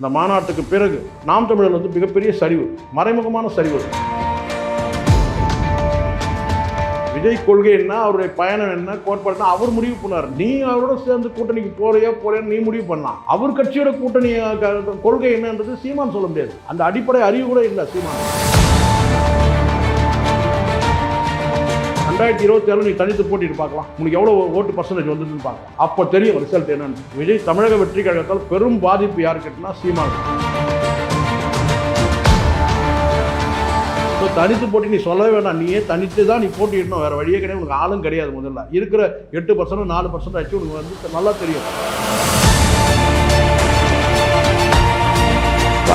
இந்த மாநாட்டுக்கு பிறகு நாம் தமிழர் வந்து மிகப்பெரிய சரிவு மறைமுகமான சரிவு. விஜய் கொள்கை என்ன அவருடைய பயணம் என்ன கோட்பாடு என்ன அவர் முடிவு பண்ணார். நீ அவரோட சேர்ந்து கூட்டணிக்கு போறியா போறியான்னு நீ முடிவு பண்ணலாம் அவர் கட்சியோட கூட்டணி கொள்கை என்னன்றது சீமான் சொல்ல முடியாது. அந்த அடிப்படை அறிவு கூட இல்லை சீமான். ரெண்டாயிரத்தி இருபத்தி ஏழு நீ தனித்து போட்டிட்டு பார்க்கலாம். உனக்கு எவ்வளோ ஓட்டு பர்சன்டேஜ் வந்துட்டு பார்க்கலாம். அப்போ தெரியும் ரிசல்ட் என்னன்னு. விஜய் தமிழக வெற்றி கழகத்தால் பெரும் பாதிப்பு யார் கேட்டுனா சீமான். ஸோ தனித்து போட்டி நீ சொல்லவே வேண்டாம். நீயே தனித்து தான் நீ போட்டிடணும் வேறு வழியே கிடையாது. உனக்கு ஆளும் கிடையாது முதல்ல. இருக்கிற எட்டு பர்சன்ட் நாலு பர்சன்ட் ஆச்சு உனக்கு வந்து நல்லா தெரியும்.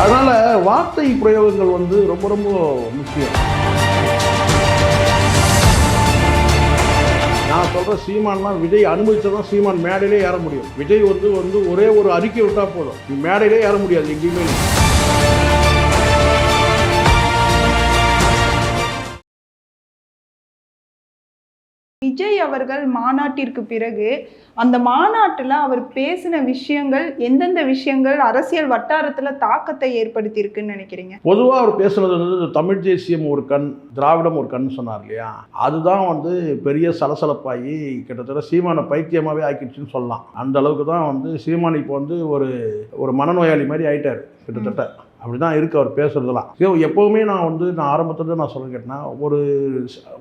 அதனால் வார்த்தை பிரயோகங்கள் வந்து ரொம்ப ரொம்ப முக்கியம். நான் சொல்ற சீமான்லாம் விஜய் அனுமதிச்சதான் சீமான் மேடையிலே ஏற முடியும். விஜய் வந்து வந்து ஒரே ஒரு அறிக்கை விட்டா போதும். மேடையிலே ஏற முடியாது எங்கேயுமே. விஜய் அவர்கள் மாநாட்டிற்கு பிறகு அந்த மாநாட்டில் அவர் பேசின விஷயங்கள் எந்தெந்த விஷயங்கள் அரசியல் வட்டாரத்தில் தாக்கத்தை ஏற்படுத்தியிருக்குன்னு நினைக்கிறீங்க? பொதுவா அவர் பேசுனது வந்து தமிழ் தேசியம் ஒரு கண் திராவிடம் ஒரு கண் சொன்னார் இல்லையா? அதுதான் வந்து பெரிய சலசலப்பாகி கிட்டத்தட்ட சீமானை பைத்தியமாகவே ஆக்கிடுச்சுன்னு சொல்லலாம். அந்த அளவுக்கு தான் வந்து சீமான் இப்போ வந்து ஒரு ஒரு மனநோயாளி மாதிரி ஆயிட்டார் கிட்டத்தட்ட. அப்படிதான் இருக்கு அவர் பேசுறதெல்லாம். ஐயோ, எப்பவுமே நான் வந்து நான் ஆரம்பத்துல நான் சொல்ல கேட்டேன்னா ஒரு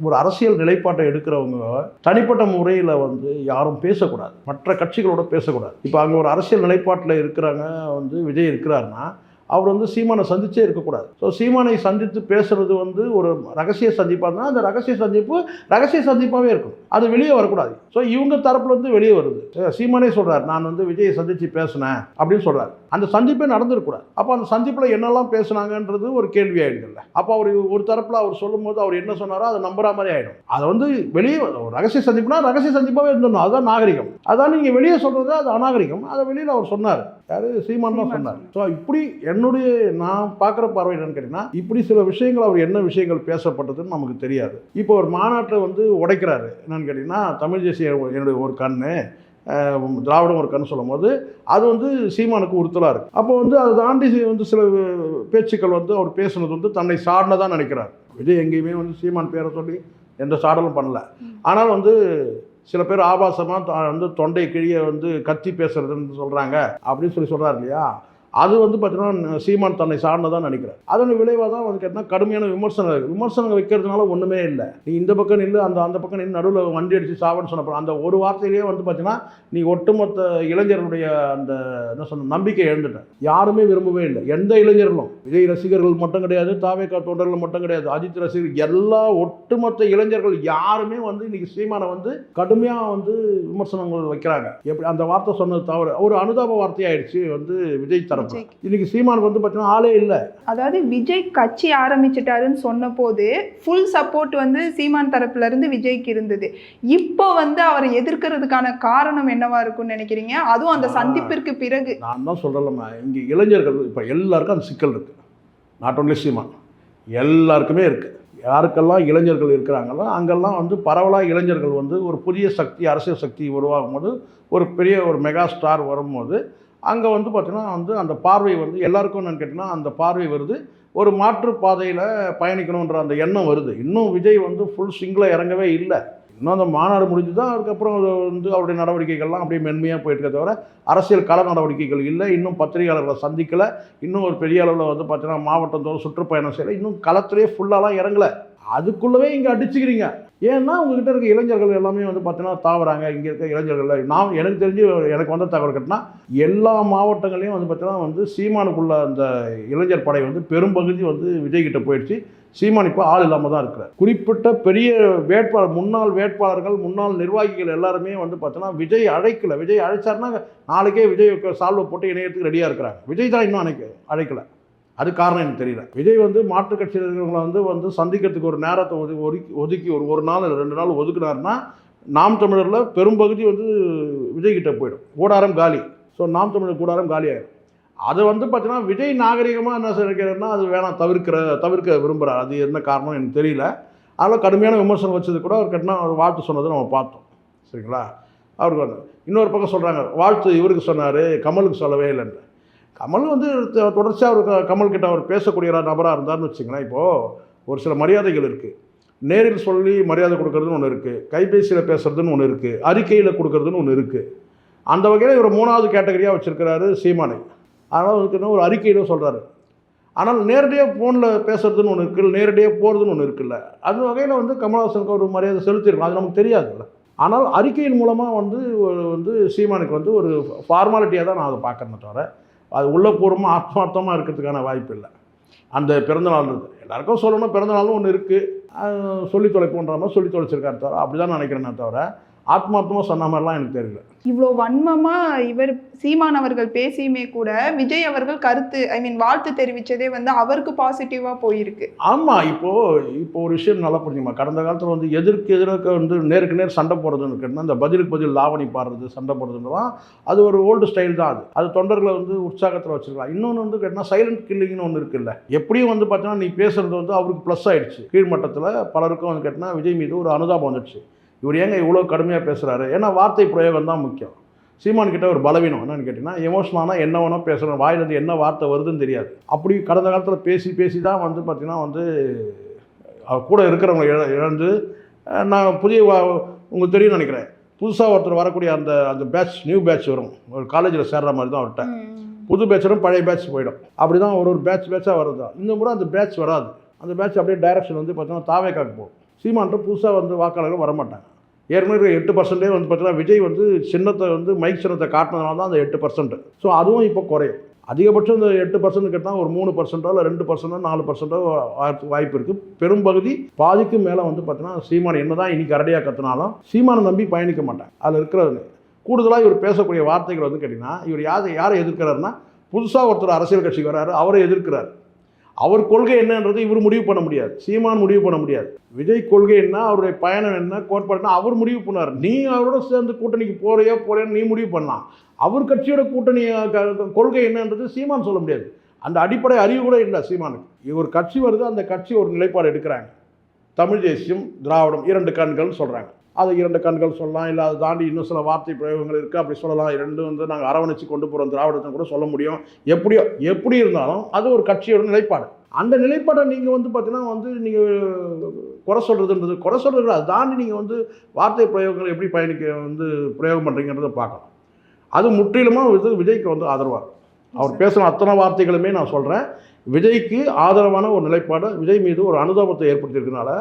ஒரு அரசியல் நிலைப்பாட்டை எடுக்கிறவங்க தனிப்பட்ட முறையில் வந்து யாரும் பேசக்கூடாது. மற்ற கட்சிகளோட பேசக்கூடாது. இப்போ அங்கே ஒரு அரசியல் நிலைப்பாட்டில் இருக்கிறாங்க வந்து விஜய் இருக்கிறாருன்னா அவர் வந்து சீமானை சந்திச்சே இருக்கக்கூடாது. ஸோ சீமானை சந்தித்து பேசுறது வந்து ஒரு ரகசிய சந்திப்பாக இருந்தால் அந்த ரகசிய சந்திப்பு ரகசிய சந்திப்பாகவே இருக்கும். அது வெளியே வரக்கூடாது. ஸோ இவங்க தரப்புலேருந்து வெளியே வருது. சீமானே சொல்கிறார் நான் வந்து விஜயை சந்தித்து பேசினேன் அப்படின்னு சொல்கிறார் அந்த சந்திப்பே நடந்திருக்கூடாது அப்போ அந்த சந்திப்பில் என்னெல்லாம் பேசுனாங்கன்றது ஒரு கேள்வி ஆகிடுதுல்ல அப்போ அவர் ஒரு தரப்பில் அவர் சொல்லும்போது அவர் என்ன சொன்னாரோ அதை நம்புற மாதிரி ஆகிடும் அதை வந்து வெளியே ஒரு ரகசிய சந்திப்புனா ரகசிய சந்திப்பாகவே இருந்துடணும். அதுதான் நாகரிகம். அதான் நீங்கள் வெளியே சொல்கிறது அது அநாகரிகம். அதை வெளியில் அவர் சொன்னார். யாரு? சீமான் தான் சொன்னார். ஸோ இப்படி என்னுடைய நான் பார்க்குற பார்வை என்னன்னு கேட்டிங்கன்னா இப்படி சில விஷயங்கள் அவர் என்ன விஷயங்கள் பேசப்பட்டதுன்னு நமக்கு தெரியாது. இப்போ ஒரு மாநாட்டை வந்து உடைக்கிறாரு. என்னன்னு கேட்டிங்கன்னா தமிழ் தேசிய என்னுடைய ஒரு கண்ணு திராவிடம் ஒரு கண் சொல்லும்போது அது வந்து சீமானுக்கு உறுத்தலாக இருக்குது அப்போ வந்து அதை தாண்டி வந்து சில பேச்சுக்கள் வந்து அவர் பேசுனது வந்து தன்னை சார்ந்ததான் நினைக்கிறார். விஜய் எங்கேயுமே வந்து சீமான் பேரை சொல்லி எந்த சாடலும் பண்ணல. ஆனால் வந்து சில பேர் ஆபாசமாக வந்து தொண்டை கிழிய வந்து கத்தி பேசுறதுன்னு சொல்கிறாங்க அப்படின்னு சொல்லி சொல்கிறார் இல்லையா? அது வந்து பார்த்தீங்கன்னா சீமான் தன்னை சார்ந்ததான் நினைக்கிறேன். அதன் விளைவாக தான் வந்து கேட்டால் கடுமையான விமர்சனம் இருக்குது விமர்சனங்கள் வைக்கிறதுனால ஒன்றுமே இல்லை. நீ இந்த பக்கம் நில்லு அந்த அந்த பக்கம் நின்று நடுவில் வண்டி அடித்து சாவன்னு சொன்னப்போ அந்த ஒரு வார்த்தையிலேயே வந்து பார்த்தீங்கன்னா நீ ஒட்டுமொத்த இளைஞர்களுடைய அந்த என்ன சொன்ன நம்பிக்கை எழுந்துட்டேன் யாருமே விரும்பவே இல்லை. எந்த இளைஞர்களும். விஜய் ரசிகர்கள் மட்டும் கிடையாது தாவேக்கா தொண்டர்கள் மட்டும் கிடையாது அஜித் ரசிகர்கள் எல்லா ஒட்டுமொத்த இளைஞர்கள் யாருமே வந்து இன்னைக்கு சீமானை வந்து கடுமையாக வந்து விமர்சனங்கள் வைக்கிறாங்க. எப்படி அந்த வார்த்தை சொன்னது தவறு. ஒரு அனுதாப வார்த்தையாயிடுச்சு வந்து விஜய் தர விஜய்க்கு. இன்னைக்கு சீமானுக்கு வந்து பார்த்தீங்கன்னா ஆளே இல்லை. அதாவது விஜய் கட்சி ஆரம்பிச்சிட்டாருன்னு சொன்னபோது ஃபுல் சப்போர்ட் வந்து சீமான் தரப்புல இருந்து விஜய்க்கு இருந்தது. இப்போ வந்து அவரை எதிர்க்கிறதுக்கான காரணம் என்னவா இருக்கும்னு நினைக்கிறீங்க? அதுவும் அந்த. சந்திப்பிற்கு பிறகு. நான் தான் சொல்கிறேம்மா இங்கே இளைஞர்கள் இப்போ எல்லாருக்கும் அந்த சிக்கல் இருக்குது நாட் ஒன்லி சீமான் எல்லாருக்குமே இருக்குது யாருக்கெல்லாம் இளைஞர்கள் இருக்கிறாங்களோ அங்கெல்லாம் வந்து பரவலாக இளைஞர்கள் வந்து ஒரு புதிய சக்தி அரசியல் சக்தி உருவாகும் போது ஒரு பெரிய ஒரு மெகா ஸ்டார் வரும்போது அங்கே வந்து பார்த்தீங்கன்னா வந்து அந்த பார்வை வந்து எல்லாருக்கும் என்னன்னு கேட்டிங்கன்னா அந்த பார்வை வருது. ஒரு மாற்று பாதையில் பயணிக்கணுன்ற அந்த எண்ணம் வருது. இன்னும் விஜய் வந்து ஃபுல் சிங்கிளாக இறங்கவே இல்லை. இன்னும் அந்த மாநாடு முடிஞ்சு தான் அதுக்கப்புறம் அது வந்து அவருடைய நடவடிக்கைகள்லாம் அப்படியே மென்மையாக போயிட்டு இருக்க தவிர அரசியல் கள நடவடிக்கைகள் இல்லை. இன்னும் பத்திரிகையாளர்களை சந்திக்கலை. இன்னும் ஒரு பெரிய அளவில் வந்து பார்த்தீங்கன்னா மாவட்டத்தோடு சுற்றுப்பயணம் செய்யலை. இன்னும் களத்திலே ஃபுல்லாலாம் இறங்கலை. அதுக்குள்ளவே இங்கே அடிச்சுக்கிறீங்க. ஏன்னா உங்ககிட்ட இருக்க இளைஞர்கள் எல்லாமே வந்து பார்த்தீங்கன்னா தாவறாங்க. இங்கே இருக்க இளைஞர்கள் நான் எனக்கு தெரிஞ்சு எனக்கு வந்த தகவல் கட்டினா எல்லா மாவட்டங்களையும் வந்து பார்த்தீங்கன்னா வந்து சீமானுக்குள்ள அந்த இளைஞர் படை வந்து பெரும்பகுதி வந்து விஜய்கிட்ட போயிடுச்சு. சீமான் இப்போ ஆள் இல்லாமல் தான் இருக்கிறார். குறிப்பிட்ட பெரிய வேட்பாளர் முன்னாள் வேட்பாளர்கள் முன்னாள் நிர்வாகிகள் எல்லாருமே வந்து பார்த்தோன்னா விஜய் அழைக்கல. விஜய் அழைச்சாருன்னா நாளைக்கே விஜய் சால்வை போட்டு இணையத்துக்கு ரெடியாக இருக்கிறாங்க. விஜய் தான் இன்னும் அழைக்க அழைக்கலை. அது காரணம் எனக்கு தெரியல. விஜய் வந்து மாற்றுக் கட்சியில் இருக்கிறவங்களை வந்து வந்து சந்திக்கிறதுக்கு ஒரு நேரத்தை ஒதுக்கி ஒதுக்கி ஒதுக்கி ஒரு ஒரு நாள் இல்லை ரெண்டு நாள் ஒதுக்குனாருன்னா நாம் தமிழரில் பெரும்பகுதி வந்து விஜய் கிட்ட போயிடும். கூடாரம் காலி. ஸோ நாம் தமிழர் கூடாரம் காலி ஆயிடும் அது வந்து பார்த்தீங்கன்னா விஜய் நாகரிகமாக என்ன செய்கிறேன்னா அது வேணாம் தவிர்க்கிற தவிர்க்க விரும்புகிறார் அது என்ன காரணம் எனக்கு தெரியல. அதில் கடுமையான விமர்சனம் வச்சது கூட அவர் கட்டினா அவர் வாழ்த்து சொன்னதை நம்ம பார்த்தோம். சரிங்களா? அவருக்கு வந்து இன்னொரு பக்கம் சொல்கிறாங்க வாழ்த்து இவருக்கு சொன்னார் கமலுக்கு சொல்லவே இல்லைன்னு. கமல் வந்து தொடர்ச்சியாக அவர் க- கமல் கிட்ட அவர் பேசக்கூடிய நபராக இருந்தார்னு வச்சுங்களேன் இப்போது ஒரு சில மரியாதைகள் இருக்குது நேரில் சொல்லி மரியாதை கொடுக்கறதுன்னு ஒன்று இருக்குது கைபேசியில் பேசுறதுன்னு ஒன்று இருக்குது அறிக்கையில் கொடுக்கறதுன்னு ஒன்று இருக்குது அந்த வகையில் இவர் மூணாவது கேட்டகரியாக வச்சுருக்கிறாரு சீமானை. அதனால் அவருக்கு இன்னும் ஒரு அறிக்கையிலும் சொல்கிறாரு ஆனால் நேரடியாக ஃபோனில் பேசுறதுன்னு ஒன்று இருக்குது நேரடியாக போகிறதுன்னு ஒன்று இருக்குல்ல அது வகையில் வந்து கமல்ஹாசனுக்கு ஒரு மரியாதை செலுத்திருக்கலாம். அது நமக்கு தெரியாதுல்ல. ஆனால் அறிக்கையின் மூலமாக வந்து வந்து சீமானுக்கு வந்து ஒரு ஃபார்மாலிட்டியாக தான் நான் அதை பார்க்குறேன்னு தவிர அது உள்ளபூர்வமாக ஆத்மார்த்தமாக இருக்கிறதுக்கான வாய்ப்பு இல்லை. அந்த பிறந்தநாள் இருக்குது எல்லாருக்கும் சொல்லணும் பிறந்தநாளும் ஒன்று இருக்குது சொல்லி தொலைப்போன்ற மாதிரி சொல்லி தொலைச்சிருக்காரு தவிர அப்படி தான் நினைக்கிறேனே தவிர ஆத்மார்த்தமாக சொன்ன மாதிரிலாம் எனக்கு தெரியல. இவ்வளோ வன்மமா இவர் சீமான் அவர்கள் பேசியுமே கூட விஜய் அவர்கள் கருத்து ஐ மீன் வாழ்த்து தெரிவிச்சதே வந்து அவருக்கு பாசிட்டிவா போயிருக்கு. ஆமாம் இப்போது இப்போ ஒரு விஷயம் நல்லா புரிஞ்சுமா கடந்த காலத்தில் வந்து எதிர்க்கு எதிர்க்க வந்து நேருக்கு நேர் சண்டை போடுறதுன்னு கேட்டால் இந்த பதிலுக்கு பதில் லாவணி பாடுறது சண்டை போடுறதுன்றலாம் அது ஒரு ஓல்டு ஸ்டைல் தான் அது. அது தொண்டர்களை வந்து உற்சாகத்தில் வச்சிருக்கலாம். இன்னொன்று வந்து கேட்டால் சைலண்ட் கில்லிங்னு ஒன்று இருக்குல்ல. எப்படியும் வந்து பார்த்தீங்கன்னா நீ பேசுறது வந்து அவருக்கு ப்ளஸ் ஆயிடுச்சு. கீழ்மட்டத்தில் பலருக்கும் வந்து கேட்டால் விஜய் மீது ஒரு அனுதாபம் வந்துடுச்சு. இவர் ஏங்க இவ்வளோ கடுமையாக பேசுகிறாரு ஏன்னா வார்த்தை பிரயோகம் தான் முக்கியம். சீமான் கிட்ட ஒரு பலவீனம். என்னன்னு கேட்டிங்கன்னா எமோஷனானா என்ன வேணால் பேசுகிறோம் வாயிலிருந்து என்ன வார்த்தை வருதுன்னு தெரியாது. அப்படி கடந்த காலத்தில் பேசி பேசி தான் வந்து பார்த்திங்கன்னா வந்து கூட இருக்கிறவங்க இழ இழந்து நான் புதிய உங்களுக்கு தெரியும்னு நினைக்கிறேன். புதுசாக ஒருத்தர் வரக்கூடிய அந்த அந்த பேட்ச் நியூ பேட்ச் வரும். ஒரு காலேஜில் சேர்ற மாதிரி தான் அவர்கிட்ட. புது பேட்சரும் பழைய பேட்ச் போயிடும். அப்படி தான் ஒரு ஒரு பேட்ச் பேட்சாக வருது இந்த முறை அந்த பேட்ச் வராது. அந்த பேட்ச் அப்படியே டைரக்ஷன் வந்து பார்த்தீங்கன்னா தாவேக்காக்கு போகும். சீமான்ட்டு புதுசாக வந்து வாக்காளர்கள் வரமாட்டாங்க. ஏற்கனவே எட்டு பர்சன்டே வந்து பார்த்தீங்கன்னா விஜய் வந்து சின்னத்தை வந்து மைக் சின்னத்தை காட்டினதுனால தான் அந்த எட்டு பர்சன்ட் ஸோ அதுவும் இப்போ குறையும். அதிகபட்சம் இந்த எட்டு பர்சன்ட் கேட்டால் ஒரு மூணு பர்சன்ட்டோ இல்லை ரெண்டு பர்சன்ட்டோ நாலு பர்சன்ட்டோ வாய்ப்பு இருக்குது பெரும்பகுதி பாதிக்கு மேலே வந்து பார்த்தீங்கன்னா சீமான் என்ன தான் இன்னைக்கு கரடியாக கற்றுனாலும் சீமானை நம்பி பயணிக்க மாட்டேன் அதில் இருக்கிறது கூடுதலாக இவர் பேசக்கூடிய வார்த்தைகள் வந்து கேட்டிங்கன்னா இவர் யார் யாரை எதிர்க்கிறாருன்னா புதுசாக ஒருத்தர் அரசியல் கட்சிக்கு வர்றாரு அவரை எதிர்க்கிறார். அவர் கொள்கை என்னன்றது இவர் முடிவு பண்ண முடியாது. சீமான் முடிவு பண்ண முடியாது. விஜய் கொள்கை என்ன அவருடைய பயணம் என்ன கோட்பாடுனா அவர் முடிவு பண்ணார் நீ அவரோட சேர்ந்து கூட்டணிக்கு போறியோ போறியோன்னு நீ முடிவு பண்ணலாம். அவர் கட்சியோட கூட்டணி கொள்கை என்னன்றது சீமான் சொல்ல முடியாது. அந்த அடிப்படை அறிவு கூட இல்லை சீமானுக்கு. ஒரு கட்சி வருது அந்த கட்சி ஒரு நிலைப்பாடு எடுக்கிறாங்க. தமிழ் தேசியம் திராவிடம் இரண்டு கண்கள்னு சொல்கிறாங்க அது இரண்டு கண்கள் சொல்லலாம் இல்லை அதை தாண்டி இன்னும் சில வார்த்தை பிரயோகங்கள் இருக்குது அப்படி சொல்லலாம். இரண்டு வந்து நாங்கள் அரவணைச்சு கொண்டு போகிறோம் திராவிடத்தை கூட சொல்ல முடியும். எப்படியோ எப்படி இருந்தாலும் அது ஒரு கட்சியோட நிலைப்பாடு. அந்த நிலைப்பாடை நீங்கள் வந்து பார்த்தீங்கன்னா வந்து நீங்கள் குறை சொல்கிறதுன்றது குறை சொல்கிறது அதை தாண்டி நீங்கள் வந்து வார்த்தை பிரயோகங்கள் எப்படி பயணிக்க வந்து பிரயோகம் பண்ணுறீங்கன்றத பார்க்கலாம் அது முற்றிலுமாக இது விஜய்க்கு வந்து ஆதரவாக அவர் பேசின அத்தனை வார்த்தைகளுமே நான் சொல்கிறேன் விஜய்க்கு ஆதரவான ஒரு நிலைப்பாடு விஜய் மீது ஒரு அனுதாபத்தை ஏற்படுத்தியிருக்கனால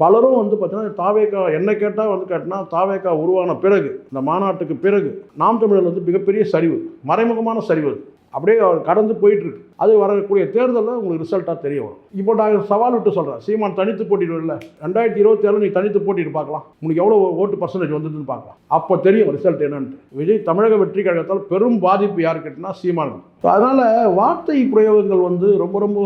பலரும் வந்து பார்த்தீங்கன்னா தாவேக்கா என்ன கேட்டால் வந்து கேட்டினா தாவேக்கா உருவான பிறகு இந்த மாநாட்டுக்கு பிறகு நாம் தமிழர் வந்து மிகப்பெரிய சரிவு மறைமுகமான சரிவு அப்படியே அவர் கடந்து போயிட்டுருக்கு அது வரக்கூடிய தேர்தலில் உங்களுக்கு ரிசல்ட்டாக தெரிய வரும். இப்போ நான் சவால் விட்டு சொல்கிறேன் சீமான் தனித்து போட்டிடுவில்ல ரெண்டாயிரத்தி இருபத்தி ஏழு நீ தனித்து போட்டிட்டு பார்க்கலாம். உனக்கு எவ்வளோ ஓட்டு பர்சன்டேஜ் வந்ததுன்னு பார்க்கலாம். அப்போ தெரியும் ரிசல்ட் என்னன்ட்டு. விஜய் தமிழக வெற்றி கழகத்தால் பெரும் பாதிப்பு யார் கேட்டினா சீமான் அதனால் வார்த்தை பிரயோகங்கள் வந்து ரொம்ப ரொம்ப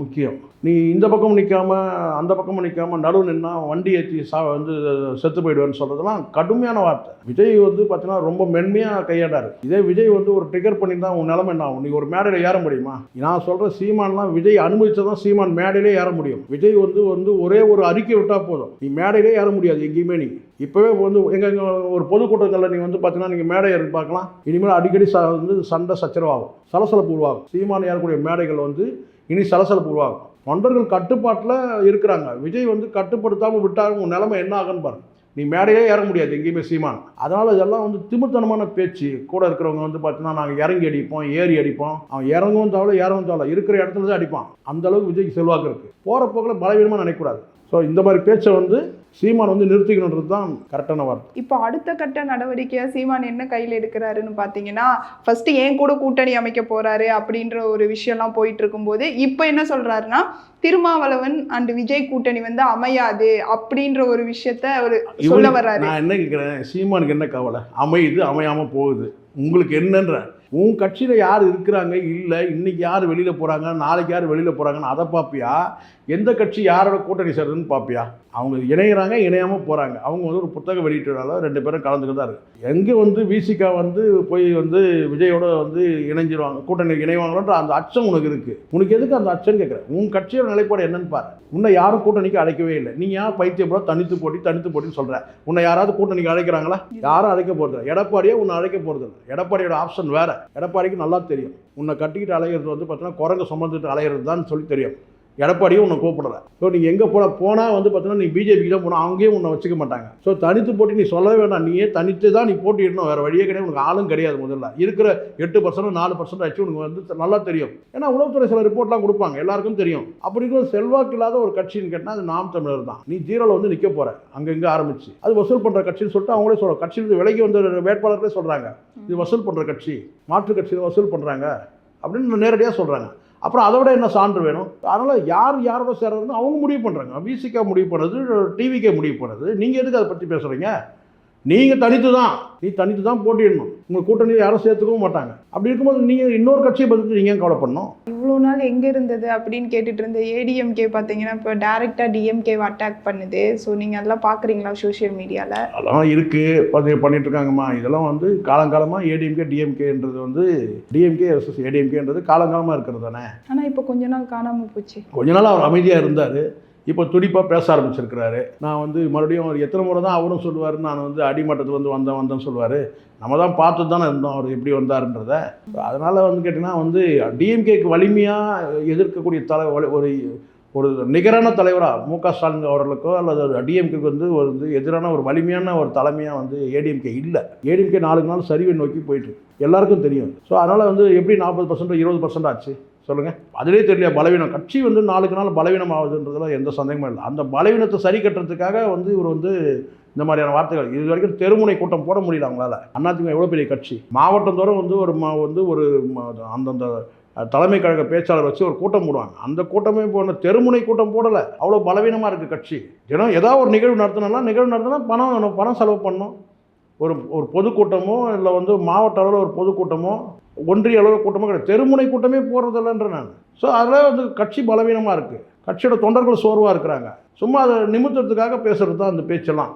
முக்கியம். நீ இந்த பக்கம் நிற்காம அந்த பக்கம் நிற்காம நடுவு நின்னா வண்டி ஏற்றி சா வந்து செத்து போயிடுவேன்னு சொல்கிறதுலாம் கடுமையான வார்த்தை. விஜய் வந்து பார்த்தீங்கன்னா ரொம்ப மென்மையாக கையாடாரு இதே விஜய் வந்து ஒரு ட்ரிகர் பண்ணியிருந்தால் உன் நிலமை என்ன ஆகும்? நீ ஒரு மேடையில் ஏற முடியுமா? நான் சொல்கிற சீமான்லாம் விஜய் அனுமதிச்சதான் சீமான் மேடையிலே ஏற முடியும். விஜய் வந்து வந்து ஒரே ஒரு அறிக்கை விட்டால் போதும். நீ மேடையிலே ஏற முடியாது எங்கேயுமே நீ. இப்போவே வந்து எங்கள் ஒரு பொதுக்கூட்டங்களில் நீங்கள் வந்து பார்த்தீங்கன்னா நீங்கள் மேடை ஏறி பார்க்கலாம். இனிமேல் அடிக்கடி ச வந்து சண்டை சச்சரவாகும். சலசலப்பு உருவாகும். சீமான் ஏறக்கூடிய மேடைகள் வந்து இனி சலசலப்பு உருவாகும். தொண்டர்கள் கட்டுப்பாட்டில் இருக்கிறாங்க. விஜய் வந்து கட்டுப்படுத்தாமல் விட்டாங்க உன் நிலைமை என்ன ஆகுன்னு பாருங்கள் நீ மேடையே ஏற முடியாது எங்கேயுமே சீமான். அதனால் இதெல்லாம் வந்து திமிர்த்தனமான பேச்சு. கூட இருக்கிறவங்க வந்து பார்த்தீங்கன்னா நாங்கள் இறங்கி அடிப்போம் ஏறி அடிப்போம். அவன் இறங்கவும் தேவை ஏறவும் தேவை இருக்கிற இடத்துல தான் அடிப்பான். அந்த அளவுக்கு விஜய்க்கு செல்வாக்கு இருக்குது போகிற போக்கில் பலவீனமாக நினைக்கக்கூடாது. ஸோ இந்த மாதிரி பேச்சை வந்து சீமான் வந்து நிறுத்திக்கணுன்றது தான் கரெக்டான வார்த்தை. இப்போ அடுத்த கட்ட நடவடிக்கையா சீமான் என்ன கையில் எடுக்கிறாருன்னு பார்த்தீங்கன்னா ஃபர்ஸ்ட் ஏன் கூட கூட்டணி அமைக்க போறாரு அப்படின்ற ஒரு விஷயம்லாம் போயிட்டு இருக்கும்போது இப்போ என்ன சொல்றாருன்னா திருமாவளவன் அண்ட் விஜய் கூட்டணி வந்து அமையாது அப்படின்ற ஒரு விஷயத்த அவர் சொல்ல வர்றாரு. நான் என்ன கேட்குறேன் சீமானுக்கு என்ன கவலை? அமையுது அமையாமல் போகுது. உங்களுக்கு என்னன்ற உன் கட்சியில் யார் இருக்கிறாங்க? இல்லை. இன்றைக்கி யார் வெளியில் போகிறாங்க நாளைக்கு யார் வெளியில் போகிறாங்கன்னு அதை பார்ப்பியா எந்த கட்சி யாரோட கூட்டணி சேர்றதுன்னு பார்ப்பியா அவங்க இணையிறாங்க இணையாமல் போகிறாங்க அவங்க வந்து ஒரு புத்தக வெளியிட்டனால ரெண்டு பேரும் கலந்துக்கிட்டு தான் இருக்குது எங்கே வந்து விசிகா வந்து போய் வந்து விஜயோட வந்து இணைஞ்சிருவாங்க கூட்டணி இணைவாங்களோன்ற அந்த அச்சம் உனக்கு இருக்குது உனக்கு எதுக்கு அந்த அச்சம் கேட்குறேன் உன் கட்சியோட நிலைப்பாடு என்னன்னு பாரு. உன்னை யாரும் கூட்டணிக்கு அழைக்கவே இல்லை. நீ ஏன் பைத்தியம் போல தனித்து போட்டி தனித்து போட்டின்னு சொல்கிற உன்னை யாராவது கூட்டணிக்கு அழைக்கிறாங்களா? யாரும் அழைக்க போகிறது எடப்பாடியே உன்னை அழைக்க போகிறது எடப்பாடியோட ஆப்ஷன் வேறு. எடப்பாடிக்கு நல்லா தெரியும். உன்னை கட்டிக்கிட்டு அலையிறது வந்து பார்த்தீங்கன்னா குரங்கு சுமந்துட்டு அலையிறது தான் சொல்லி தெரியும். எடப்பாடியும் உன்னை கூப்பிடல. ஸோ நீங்கள் எங்கே போன போனால் வந்து பார்த்தீங்கன்னா நீ பிஜேபிக்கு தான் போனால் அங்கேயும் உன்னை வச்சுக்க மாட்டாங்க. ஸோ தனித்து போட்டி நீ சொல்லவே வேண்டாம். நீயே தனித்து தான் நீ போட்டிடணும் வேறு வழியே கிடையாது. உனக்கு ஆளும் கிடையாது முதல்ல. இருக்கிற எட்டு பர்சன்ட் நாலு பர்சன்ட் ஆச்சு உனக்கு வந்து நல்லா தெரியும். ஏன்னா உளவுத்துறை சில ரிப்போர்ட்லாம் கொடுப்பாங்க. எல்லாருக்கும் தெரியும். அப்படி இருக்கிற செல்வாக்கு இல்லாத ஒரு கட்சின்னு கேட்டால் அது நாம் தமிழர் தான். நீ ஜீரோவில் வந்து நிற்க போகிற அங்கே இங்கே ஆரம்பிச்சு. அது வசூல் பண்ணுற கட்சின்னு சொல்லிட்டு அவங்களே சொல்கிறாங்க கட்சியிலிருந்து விலைக்கு வந்த வேட்பாளர்களே சொல்கிறாங்க இது வசூல் பண்ணுற கட்சி. மாற்று கட்சியில் வசூல் பண்ணுறாங்க அப்படின்னு நேரடியாக சொல்கிறாங்க அப்புறம் அதை விட என்ன சான்று வேணும்? அதனால் யார் யாரோட சேர்றதுன்னு அவங்க முடிவு பண்ணுறாங்க விசிகா முடிவு பண்ணுறது டிவிக்கே முடிவு பண்ணுறது நீங்கள் எதுக்கு அதை பற்றி பேசுகிறீங்க நீங்கள் தனித்து தான் நீ தனித்து தான் போட்டிடணும் உங்கள் கூட்டணியில் யாரும் சேர்த்துக்கவும் மாட்டாங்க. அப்படி இருக்கும்போது நீங்கள் இன்னொரு கட்சியை பற்றி நீங்கள் கவலை பண்ணணும் இவ்வளோ நாள் எங்கே இருந்தது அப்படின்னு கேட்டுட்டு இருந்த ஏடிஎம்கே பார்த்தீங்கன்னா இப்போ டேரெக்டாக டிஎம்கேவை அட்டாக் பண்ணுது. ஸோ நீங்கள் அதெல்லாம் பார்க்குறீங்களா சோஷியல் மீடியாவில் அதெல்லாம் இருக்குது அது பண்ணிட்டு இருக்காங்கம்மா இதெல்லாம் வந்து காலங்காலமாக ஏடிஎம்கே டிஎம்கேன்றது வந்து டிஎம்கே எஸ்எஸ் ஏடிஎம்கேன்றது காலங்காலமாக இருக்கிறது தானே? ஆனால் இப்போ கொஞ்ச நாள் காணாமல் போச்சு. கொஞ்ச நாள் அவர் அமைதியாக இருந்தார். இப்போ துடிப்பாக பேச ஆரம்பிச்சிருக்கிறாரு. நான் வந்து மறுபடியும் அவர் எத்தனை முறை தான் அவரும் சொல்லுவார் நான் வந்து அடிமட்டத்தில் வந்து வந்தேன் வந்தேன்னு சொல்லுவார். நம்ம தான் பார்த்து தானே இருந்தோம் அவர் எப்படி வந்தாருன்றத. அதனால் வந்து கேட்டிங்கன்னா வந்து டிஎம்கேக்கு வலிமையாக எதிர்க்கக்கூடிய தலை வலி- ஒரு ஒரு நிகரான தலைவராக மு க ஸ்டாலின் அவர்களுக்கோ அல்லது டிஎம்கேக்கு வந்து ஒரு வந்து எதிரான ஒரு வலிமையான ஒரு தலைமையாக வந்து ஏடிஎம்கே இல்லை. ஏடிஎம்கே நாளுக்கு நாள் சரிவை நோக்கி போயிட்டு எல்லாருக்கும் தெரியும். ஸோ அதனால் வந்து எப்படி நாற்பது பர்சன்ட் இருபது பர்சன்ட் ஆச்சு? சொல்லுங்கள் அதிலே தெரியல பலவீனம். கட்சி வந்து நாளுக்கு நாள் பலவீனம் ஆகுதுன்றதுல எந்த சந்தேகமும் இல்லை. அந்த பலவீனத்தை சரி கட்டுறதுக்காக வந்து இவர் வந்து இந்த மாதிரியான வார்த்தைகள் இது வரைக்கும் தெருமுனை கூட்டம் போட முடியல அவங்களால. அதிமுக எவ்வளோ பெரிய கட்சி? மாவட்டம் தோறும் வந்து ஒரு மா வந்து ஒரு அந்தந்த தலைமை கழக பேச்சாளர் வச்சு ஒரு கூட்டம் போடுவாங்க. அந்த கூட்டமே போன தெருமுனை கூட்டம் போடலை. அவ்வளோ பலவீனமாக இருக்குது கட்சி. ஏன்னா ஏதாவது ஒரு நிகழ்வு நடத்தினா நிகழ்வு நடத்தினா பணம் பணம் செலவு பண்ணணும். ஒரு ஒரு பொதுக்கூட்டமோ இல்லை வந்து மாவட்ட அளவில் ஒரு பொதுக்கூட்டமோ ஒன்றிய அளவு கூட்டமோ கிடையாது. தெருமுனை கூட்டமே போடுறதில்லன்ற நான். ஸோ அதில் வந்து கட்சி பலவீனமாக இருக்குது கட்சியோட தொண்டர்கள் சோர்வாக இருக்கிறாங்க. சும்மா அதை நிமித்தத்துக்காக பேசுகிறது தான் அந்த பேச்செல்லாம்.